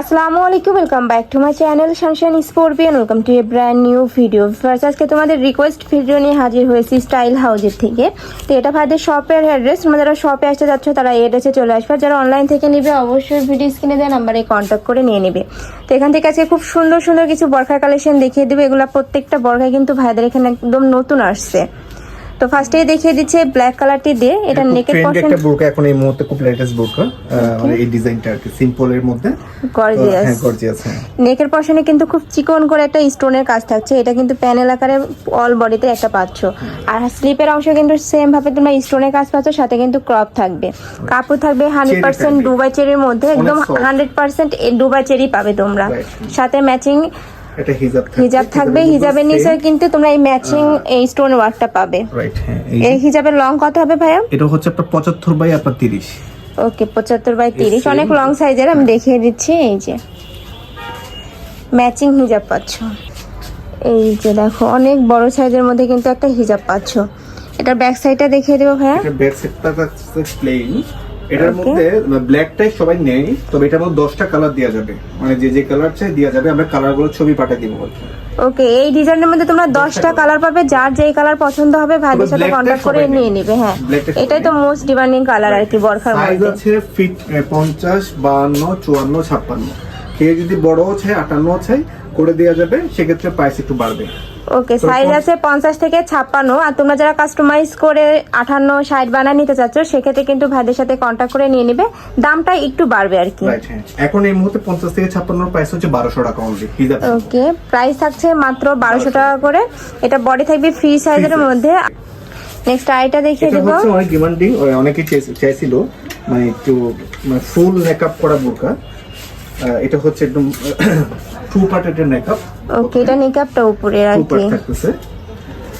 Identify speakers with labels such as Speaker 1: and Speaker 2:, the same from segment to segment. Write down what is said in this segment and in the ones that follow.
Speaker 1: আসসালামু আলাইকুম welcome back to my channel Sunshine Scorpion welcome to a brand new video first আজকে তোমাদের request video নিয়ে হাজির হয়েছি স্টাইল হাউজের থেকে। তো এটা ভাইদের শপের অ্যাড্রেস তোমরা যারা শপে আসতে যাচ্ছ, তারা অ্যাড্রেসে চলে আসবে। যারা অনলাইন থেকে নেবে, অবশ্যই ভিডিও স্ক্রিনে দেওয়া নাম্বারে কন্ট্যাক্ট করে নিয়ে নেবে। তো এখান থেকে আজকে খুব সুন্দর সুন্দর কিছু বরখার কালেকশন দেখিয়ে দেবে। এগুলো প্রত্যেকটা বরখায় কিন্তু ভাইদের এখানে একদম নতুন আসছে। তো ফার্স্টেই দেখিয়ে দিচ্ছে ব্ল্যাক কালারটি দিয়ে। এটা নেকের পশন
Speaker 2: একটা বোরকা এখন এই মুহূর্তে খুব লেটেস্ট বোরকা মানে এই ডিজাইনটা আর কি সিম্পল এর মধ্যে।
Speaker 1: গর্জিয়াস
Speaker 2: হ্যাঁ গর্জিয়াস হ্যাঁ।
Speaker 1: নেকের পশনে কিন্তু খুব চিকন করে একটা স্টোনের কাজ থাকছে। এটা কিন্তু প্যানেল আকারে অল বডিতে একটা পাচ্ছ। আর স্লিপের অংশ কিন্তু সেম ভাবে তোমরা স্টোনের কাজ পাচ্ছ সাথে কিন্তু ক্রপ থাকবে। কাপড় থাকবে হান্ড্রেড পার্সেন্ট। দুবাই চেরির মধ্যে একদম
Speaker 2: soft।
Speaker 1: Hundred percent Dubai cherry পাবে তোমরা। সাথে ম্যাচিং
Speaker 2: এটা হিজাব থাকবে
Speaker 1: হিজাব থাকবে হিজাবের নিচে কিন্তু তোমরা এই ম্যাচিং এই স্টোন ওয়ার্কটা পাবে।
Speaker 2: রাইট হ্যাঁ এই
Speaker 1: হিজাবের লং কত হবে ভাইয়া?
Speaker 2: এটা হচ্ছে আপনার পঁচাত্তর বাই আপনার তিরিশ।
Speaker 1: ওকে পঁচাত্তর বাই তিরিশ।
Speaker 2: same।
Speaker 1: অনেক লং সাইজের আমি দেখিয়ে দিচ্ছি এই যে। ম্যাচিং হিজাব পাচ্ছ। এই যে দেখো অনেক বড় সাইজের মধ্যে কিন্তু একটা হিজাব পাচ্ছ। এটার ব্যাক সাইডটা দেখিয়ে দেবো ভাইয়া।
Speaker 2: এটা ব্যাক থাকছে প্লেন এটার. মধ্যে ব্ল্যাকটাই সবাই নেই তবে এটার মধ্যে দশটা কালার দেওয়া যাবে। মানে যে যে কালার চাই দেওয়া যাবে আমরা কালারগুলো ছবি পাঠিয়ে দিব
Speaker 1: ওকে এই ডিজাইনের মধ্যে তোমরা দশটা কালার পাবে যার যেই কালার পছন্দ হবে ভাইদের সাথে কন্ট্যাক্ট করে নিয়ে
Speaker 2: নেয়।
Speaker 1: নিবে। হ্যাঁ। এটাই তো মোস্ট ডিমান্ডিং কালার আর কি বরখার
Speaker 2: সাইজ
Speaker 1: মধ্যে
Speaker 2: আছে ফিট পঞ্চাশ বাহান্ন চুয়ান্ন ছাপ্পান্ন। কেউ যদি বড়ও চাই আটান্ন চাই করে দেওয়া যাবে সেক্ষেত্রে প্রাইস একটু বাড়বে।
Speaker 1: ওকে সাইজ আছে পঞ্চাশ থেকে ছাপ্পান্ন আর তোমরা যারা কাস্টমাইজ করে আঠান্ন ষাট বানায় নিতে চাচ্ছ সেক্ষেত্রে কিন্তু ভাইদের সাথে কন্ট্যাক্ট করে নিয়ে নিবে। দামটা একটু বাড়বে আর কি।
Speaker 2: হ্যাঁ। এখন এই মুহূর্তে পঞ্চাশ থেকে ছাপ্পান্ন প্রাইস হচ্ছে বারোশো টাকা অনলি
Speaker 1: ওকে প্রাইস থাকছে মাত্র বারোশো টাকা করে। এটা বডি থাকবে ফ্রি সাইজের মধ্যে। নেক্সট আইটা দেখিয়ে দেবো।
Speaker 2: অনেক ডিমান্ডিং অনেকে চাইছিল মানে একটু ফুল মেকআপ করা বোরকা এটা হচ্ছে একদম টু পার্টের মেকআপ
Speaker 1: ওকে এটা নিকাপটা উপরে আর কি।
Speaker 2: পার্ট থাকতেছে।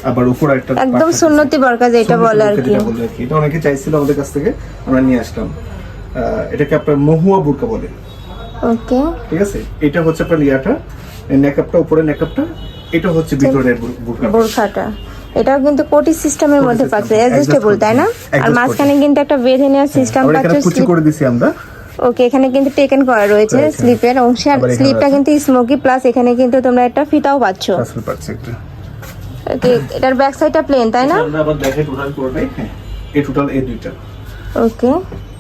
Speaker 2: আবার উপর একটা
Speaker 1: একদম সুন্নতি বরকা যেটা বলে আর কি।
Speaker 2: এটা অনেকে চাইছিল আমাদের কাছ থেকে আমরা নিয়ে আসলাম এটাকে আপনার মহুয়া বোরকা বলে।
Speaker 1: ওকে
Speaker 2: ঠিক আছে? এটা হচ্ছে আপনার ইয়াটা। মেকআপটা উপরে মেকআপটা এটা হচ্ছে ভিতরের
Speaker 1: বোরখাটা এটাও কিন্তু কোটি সিস্টেমের মধ্যে পাচ্ছে। অ্যাডজাস্টেবল তাই না? আর মাঝখানে কিন্তু একটা বেঁধে নেওয়ার সিস্টেম
Speaker 2: আবার
Speaker 1: পাচ্ছ
Speaker 2: কুচি করে দিছি আমরা।
Speaker 1: ওকে এখানে কিন্তু টেকেন করা রয়েছে। স্লিপের অংশে। আর স্লিপটা কিন্তু স্মোকি প্লাস এখানে কিন্তু তোমরা একটা ফিতাও পাচ্ছ। ওকে এটার ব্যাক সাইডটা প্লেন তাই না?
Speaker 2: আবার দেখে টোটাল পুরোটাই হ্যাঁ। এই টোটাল এই দুইটা।
Speaker 1: ওকে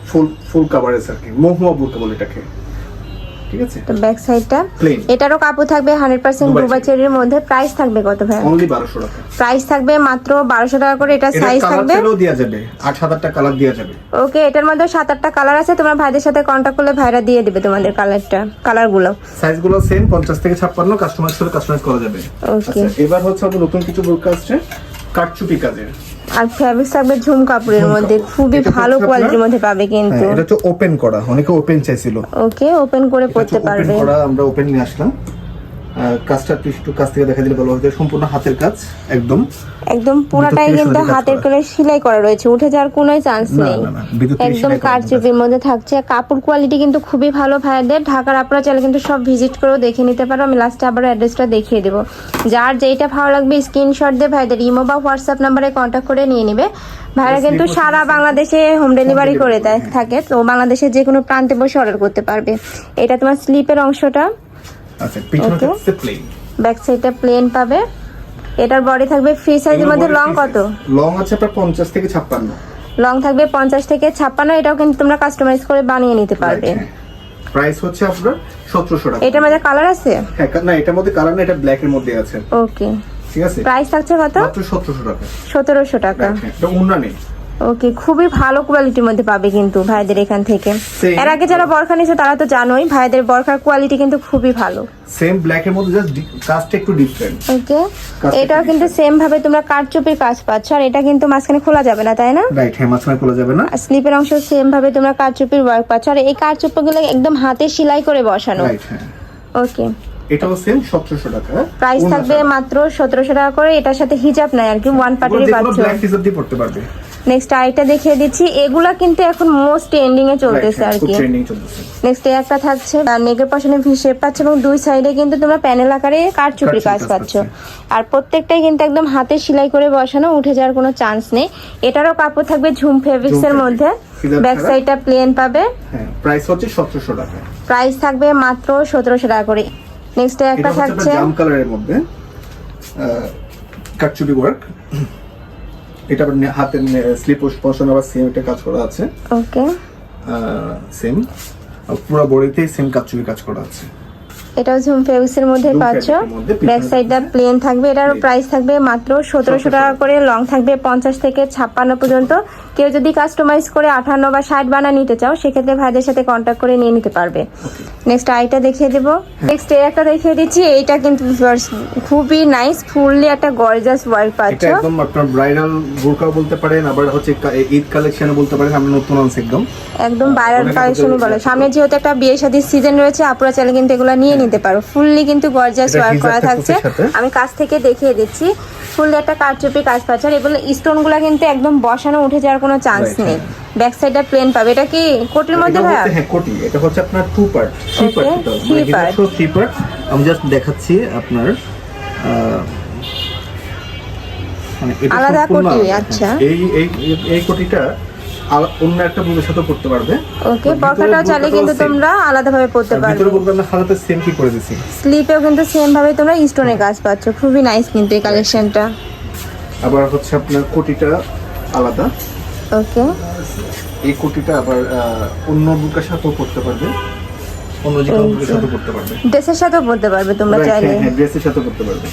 Speaker 2: ফুল ফুল কাভারেজ আর কি। মোহমা বোরকা বলে এটাকে। ঠিক আছে?
Speaker 1: তো ব্যাক সাইডটা এটারও কাপড় থাকবে হান্ড্রেড পার্সেন্ট
Speaker 2: দুবাই
Speaker 1: দুবাই চেরির মধ্যে। প্রাইস থাকবে কত ভাই
Speaker 2: অনলি বারোশো টাকা।
Speaker 1: প্রাইস থাকবে মাত্র বারোশো টাকা করে। এটা সাইজ থাকবে।
Speaker 2: চাইলেও দেওয়া যাবে। আট সাত আটটা কালার দেওয়া যাবে।
Speaker 1: ওকে এটার মধ্যে সাত আটটা কালার আছে। তোমার ভাইদের সাথে কন্ট্যাক্ট করলে ভাইরা দিয়ে দিবে তোমাদের কালারটা কালারগুলো
Speaker 2: সাইজগুলো সেম পঞ্চাশ থেকে ছাপ্পান্ন। কাস্টমাইজ করে কাস্টমাইজ করা যাবে।
Speaker 1: ওকে
Speaker 2: এবার হচ্ছে আমাদের নতুন কিছু আসছে কাটচুপি কাজের।
Speaker 1: আর ফ্যাব্রিক থাকবে ঝুম কাপড়ের মধ্যে। খুবই ভালো কোয়ালিটির মধ্যে পাবে কিন্তু।
Speaker 2: হ্যাঁ এটা তো ওপেন করা অনেকে ওপেন চাইছিল।
Speaker 1: ওকে ওপেন করে পড়তে পারবে।
Speaker 2: আমরা ওপেন নিয়ে আসলাম। কাজটা একটু কাছ থেকে দেখা দিলে ভালো হতো। সম্পূর্ণ হাতের কাজ একদম।
Speaker 1: একদম পুরাটাই কিন্তু হাতের
Speaker 2: করে।
Speaker 1: সেলাই করা রয়েছে। উঠে যাওয়ার কোনো চান্স নেই। একদম কারচুপির মধ্যে থাকছে। কাপড় কোয়ালিটি কিন্তু খুবই ভালো ভাইয়াদের। ঢাকার আপনারা চাইলে কিন্তু সব ভিজিট করেও দেখে নিতে পারো। আমি লাস্টে আবার অ্যাড্রেসটা দেখিয়ে দেবো। যার যেইটা ভালো লাগবে স্ক্রিনশট দিয়ে ভাইদের ইমো বা হোয়াটসঅ্যাপ নাম্বারে কন্ট্যাক্ট করে নিয়ে নেবে। ভাইরা কিন্তু সারা বাংলাদেশে হোম ডেলিভারি করে দেয়। থাকে। তো বাংলাদেশের যে কোনো প্রান্তে বসে অর্ডার করতে পারবে। এটা তোমার স্লিপের অংশটা।
Speaker 2: আচ্ছা পিছনে. হচ্ছে প্লেন
Speaker 1: ব্যাক সাইডটা প্লেন পাবে। এটার বডি থাকবে ফ্রি সাইজের মধ্যে লং কত?
Speaker 2: লং আছে আপনার পঞ্চাশ থেকে ছাপ্পান্ন।
Speaker 1: লং থাকবে পঞ্চাশ থেকে ছাপ্পান্ন এটাও কিন্তু তোমরা কাস্টমাইজ করে বানিয়ে নিতে পারবে।
Speaker 2: প্রাইস হচ্ছে আপনার সতেরোশো টাকা।
Speaker 1: এটার মধ্যে কালার আছে?
Speaker 2: হ্যাঁ না এটার মধ্যে কালার না এটা ব্ল্যাক এর মধ্যে আছে।
Speaker 1: ওকে
Speaker 2: ঠিক আছে?
Speaker 1: প্রাইস থাকছে কত?
Speaker 2: মাত্র সতেরোশো টাকা।
Speaker 1: সতেরোশো টাকা।
Speaker 2: হ্যাঁ, এটা উন্না নেই।
Speaker 1: ওকে খুবই ভালো কোয়ালিটির মধ্যে পাবে কিন্তু ভাইদের এখান থেকে। এর আগে যারা বরখা নিছে তারা তো জানোই ভাইদের বরখার কোয়ালিটি কিন্তু খুবই ভালো।
Speaker 2: সেম ব্ল্যাক এর মধ্যে জাস্ট কাজটা একটু ডিফারেন্ট
Speaker 1: ওকে এটাও কিন্তু সেম ভাবে তোমরা কাঠচুপির কাজ পাচ্ছ আর এটা কিন্তু মাঝখানে খোলা যাবে না তাই না?
Speaker 2: রাইট হ্যাঁ মাঝখানে খোলা যাবে না।
Speaker 1: স্লিপের অংশ সেম ভাবে তোমরা কাঠচুপির ওয়ার্ক পাচ্ছ আর এই কাঠচুপিগুলো একদম হাতে সেলাই করে বসানো।
Speaker 2: রাইট হ্যাঁ।
Speaker 1: ওকে।
Speaker 2: এটাও সেম সতেরোশো টাকা
Speaker 1: প্রাইস থাকবে মাত্র সতেরোশো টাকা করে এটার সাথে হিজাব নাই আর কি ওয়ান পার্টির পাচ্ছ।
Speaker 2: ব্ল্যাক হিসাব দিয়ে পড়তে পারবে।
Speaker 1: নেক্সট আইটা দেখিয়ে দিচ্ছি। এগুলা কিন্তু এখন মোস্ট ট্রেন্ডিং এ চলতেছে আর কি। নেক্সট এই একটা থাকছে আর নেকের পাশে ভি শেপ পাচ্ছে এবং দুই সাইডে কিন্তু তোমরা প্যানেল আকারে কাঠচুপি কাজ পাচ্ছ। আর প্রত্যেকটাই কিন্তু একদম হাতে সেলাই করে বসানো উঠে যাওয়ার কোনো চান্স নেই। এটারও কাপড় থাকবে ঝুম ফেব্রিক্স এর মধ্যে। ব্যাক সাইডটা প্লেন পাবে।
Speaker 2: হ্যাঁ প্রাইস হচ্ছে সতেরোশো টাকা।
Speaker 1: প্রাইস থাকবে মাত্র সতেরোশো টাকা করে। নেক্সট একটা থাকছে
Speaker 2: জাম কালারের মধ্যে কাটচুপি ওয়ার্ক এটা হাতের স্লিপ পোর্শন আবার সেম একটা কাজ করা আছে।
Speaker 1: ওকে
Speaker 2: সেম পুরো বডিতেই সেম কাচুরি কাজ করা আছে।
Speaker 1: এটাও ঝুম ফেব্রিক্সের মধ্যে পাচ্ছ। ব্যাক সাইডটা প্লেন থাকবে।
Speaker 2: এটার।
Speaker 1: প্রাইস থাকবে মাত্র সতেরোশো টাকা করে। লং থাকবে পঞ্চাশ থেকে ছাপ্পান্ন পর্যন্ত। কেউ যদি কাস্টমাইজ করে আঠান্ন বা ষাট বানা নিতে চাও সেক্ষেত্রে ভাইদের সাথে কন্ট্যাক্ট করে নিয়ে নিতে পারবে। নেক্সট আইটা দেখিয়ে দেবো। নেক্সট এই একটা দেখিয়ে দিচ্ছি। এইটা কিন্তু খুবই নাইস ফুললি একটা গর্জাস ওয়ার্ক পাচ্ছ।
Speaker 2: একদম আপনার ব্রাইডাল বোরকাও বলতে পারেন আবার হচ্ছে ঈদ কালেকশনে বলতে পারেন আমরা নতুন আনছি একদম।
Speaker 1: একদম
Speaker 2: অনেক
Speaker 1: কালেকশনই বলে। সামনে যেহেতু একটা বিয়ে শাদির সিজন রয়েছে আপুরা চাইলে কিন্তু এগুলো নিয়ে নিতে পারো। ফুললি কিন্তু গর্জাস ওয়ার্ক করা
Speaker 2: থাকছে।
Speaker 1: থাকছে আমি কাছ থেকে দেখিয়ে দিচ্ছি। ফুললি একটা কারচুপি কাজ পাচ্ছে আর এগুলো স্টোনগুলো কিন্তু একদম বসানো উঠে যাওয়ার কোনো চান্স নেই।
Speaker 2: হ্যাঁ।
Speaker 1: ব্যাক সাইডটা প্লেন পাবে। এটা কি কোটির মধ্যে ভাইয়া?
Speaker 2: হ্যাঁ কোটি। এটা হচ্ছে আপনার two part three part
Speaker 1: three part.
Speaker 2: Three part আমি জাস্ট দেখাচ্ছি আপনার মানে
Speaker 1: আলাদা কোটি, আচ্ছা।
Speaker 2: এই এই এই- এই কোটিটা অন্য একটা বুকের সাথে করতে পারবে।
Speaker 1: ওকে বরখাটাও চাইলে কিন্তু তোমরা আলাদাভাবে পরতে
Speaker 2: আর
Speaker 1: পারবে।
Speaker 2: ভিতরে বলতে আমরা সেম কি করে দিছি।
Speaker 1: স্লিপেও কিন্তু সেম ভাবে তোমরা স্টোনে কাজ পাচ্ছ। খুবই নাইস কিন্তু এই কালেকশনটা
Speaker 2: আবার হচ্ছে আপনার কোটিটা আলাদা।
Speaker 1: ওকে।
Speaker 2: এই কোটিটা আবার অন্য বুকের সাথেও করতে পারবে। অন্য যে কোনো বুকের করতে পারবে।
Speaker 1: ড্রেসের সাথেও পরতে পারবে তোমরা চাইলে।
Speaker 2: হ্যাঁ, হ্যাঁ, ড্রেসের সাথে করতে পারবে।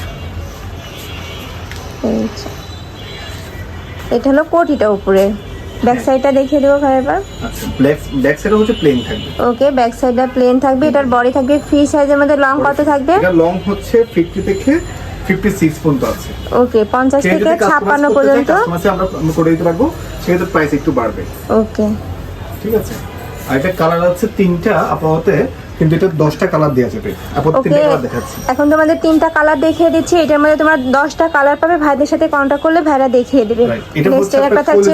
Speaker 1: এটা হলো কোটিটা উপরে। ব্যাক সাইডটা দেখিয়ে দেবো এবার।
Speaker 2: আচ্ছা ব্ল্যাক ব্যাক সাইডে হচ্ছে প্লেন থাকবে।
Speaker 1: ওকে ব্যাক সাইডটা প্লেন থাকবে। এটার বডি থাকবে ফ্রি সাইজের মধ্যে লং কত থাকবে?
Speaker 2: এটা লং হচ্ছে 50 থেকে 56 পর্যন্ত আছে।
Speaker 1: ওকে পঞ্চাশ
Speaker 2: কেউ
Speaker 1: থেকে
Speaker 2: যদি customize
Speaker 1: ছাপ্পান্ন
Speaker 2: করতে চায়,
Speaker 1: পর্যন্ত?
Speaker 2: customize আমরা করে দিতে পারব সেক্ষেত্রে প্রাইস একটু বাড়বে।
Speaker 1: ওকে
Speaker 2: ঠিক আছে? আর এটা কালার হচ্ছে তিনটা আপাতত কিন্তু এটা কালার দেওয়া যাবে আপাতত তিনটা কালার দেখাচ্ছি।
Speaker 1: এখন তোমাদের তিনটা কালার দেখিয়ে দিচ্ছি এটার মধ্যে তোমরা দশটা কালার পাবে ভাইদের সাথে কন্ট্যাক্ট করলে ভাইরা দেখিয়ে দেবে.
Speaker 2: এটা হচ্ছে
Speaker 1: একটা থাকছে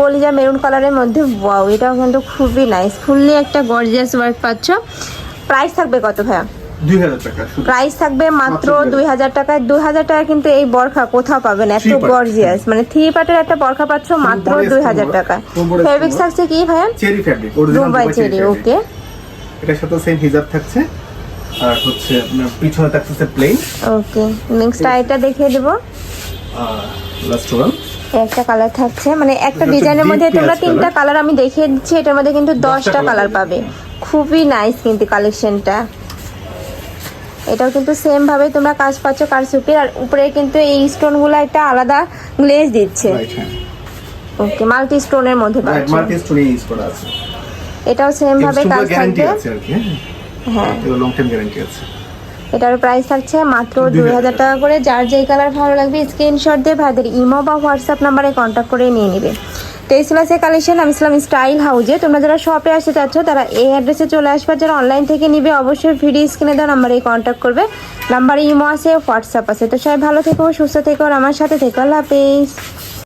Speaker 2: কলিজা
Speaker 1: মেরুন কালারের মধ্যে ওয়াও এটাও কিন্তু খুবই নাইস ফুললি একটা গর্জিয়াস ওয়ার্ক পাচ্ছ। প্রাইস থাকবে কত ভাইয়া? প্রাইস থাকবে মাত্র দুই হাজার। টাকায়। দুই হাজার টাকা কিন্তু এই বরখা কোথাও পাবেন? এত গর্জিয়াস মানে থ্রি পার্টের একটা বরখা পাচ্ছ মাত্র দুই হাজার টাকা ফেব্রিক্স থাকছে কি ভাইয়া?
Speaker 2: Cherry original
Speaker 1: Dubai cherry okay
Speaker 2: এটার সাথে সেম হিজাব থাকছে। আর হচ্ছে পিছনে থাকছে প্লেন
Speaker 1: ওকে নেক্সট আইটা দেখিয়ে দেবো।
Speaker 2: লাস্ট ওয়ান
Speaker 1: একটা কালার থাকছে। মানে একটা ডিজাইনের মধ্যে তোমরা তিনটা কালার আমি দেখিয়ে দিচ্ছি। এটার মধ্যে কিন্তু দশটা কালার।
Speaker 2: পাবে।
Speaker 1: খুবই নাইস কিন্তু কালেকশনটা এটাও কিন্তু সেম ভাবে তোমরা কাজ পাচ্ছ কারসুপির আর উপরে কিন্তু এই স্টোনগুলো একটা আলাদা গ্লেজ দিচ্ছে। ওকে মাল্টি স্টোনের মধ্যে পাচ্ছ।
Speaker 2: মাল্টি স্টোনে ইউজ করা আছে।
Speaker 1: এটাও সেম ভাবে কাজ থাকবে। হ্যাঁ।
Speaker 2: লং টাইম গ্যারান্টি আছে।
Speaker 1: এটার প্রাইস থাকছে মাত্র
Speaker 2: দুই হাজার
Speaker 1: টাকা করে। যার যেই কালার ভালো লাগবে স্ক্রিনশট দিয়ে ভাইদের ইমো বা হোয়াটসঅ্যাপ নাম্বারে কন্ট্যাক্ট করে নিয়ে নেবে। তো এই কালেকশন আমি ছিলাম স্টাইল হাউজে তোমরা যারা শপে আসতে চাচ্ছ, তারা এই অ্যাড্রেসে চলে আসবে। যারা অনলাইন থেকে নিবে, অবশ্যই ভিডিও স্ক্রিনে দেওয়া নাম্বারে কন্ট্যাক্ট করবে। নাম্বারে ইমো আছে হোয়াটসঅ্যাপ আছে। তো সবাই ভালো থেকো, সুস্থ থেকো, আর আমার সাথে থেকো। আল্লাহ হাফিজ।